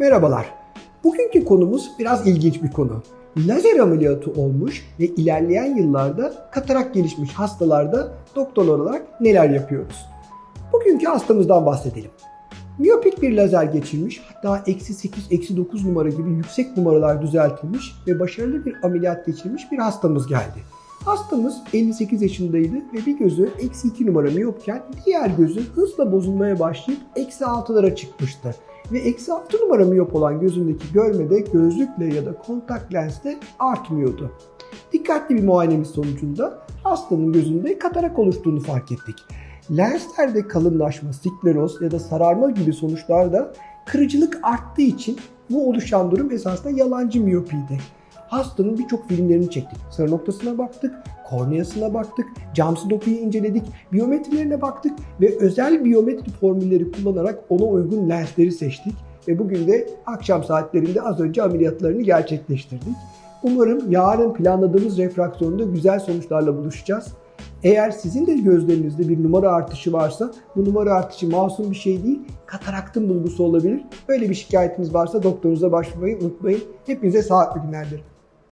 Merhabalar. Bugünkü konumuz biraz ilginç bir konu. Lazer ameliyatı olmuş ve ilerleyen yıllarda katarak gelişmiş hastalarda doktor olarak neler yapıyoruz? Bugünkü hastamızdan bahsedelim. Miyopik bir lazer geçirmiş, hatta eksi 8, eksi 9 numara gibi yüksek numaralar düzeltilmiş ve başarılı bir ameliyat geçirmiş bir hastamız geldi. Hastamız 58 yaşındaydı ve bir gözü eksi 2 numara miyopken diğer gözü hızla bozulmaya başlayıp eksi 6'lara çıkmıştı. Ve eksi 6 numara miyop olan gözündeki görmede gözlükle ya da kontak lensle artmıyordu. Dikkatli bir muayenemiz sonucunda hastanın gözünde katarak oluştuğunu fark ettik. Lenslerde kalınlaşma, skleroz ya da sararma gibi sonuçlarda kırıcılık arttığı için bu oluşan durum esasında yalancı miyopiydi. Hastanın birçok filmlerini çektik. Sarı noktasına baktık, korneasına baktık, camsı dokuyu inceledik, biyometrilerine baktık ve özel biyometri formülleri kullanarak ona uygun lensleri seçtik. Ve bugün de akşam saatlerinde az önce ameliyatlarını gerçekleştirdik. Umarım yarın planladığımız refraksiyonda güzel sonuçlarla buluşacağız. Eğer sizin de gözlerinizde bir numara artışı varsa bu numara artışı masum bir şey değil, kataraktın bulgusu olabilir. Böyle bir şikayetiniz varsa doktorunuza başvurmayı unutmayın. Hepinize sağlıklı günler dilerim.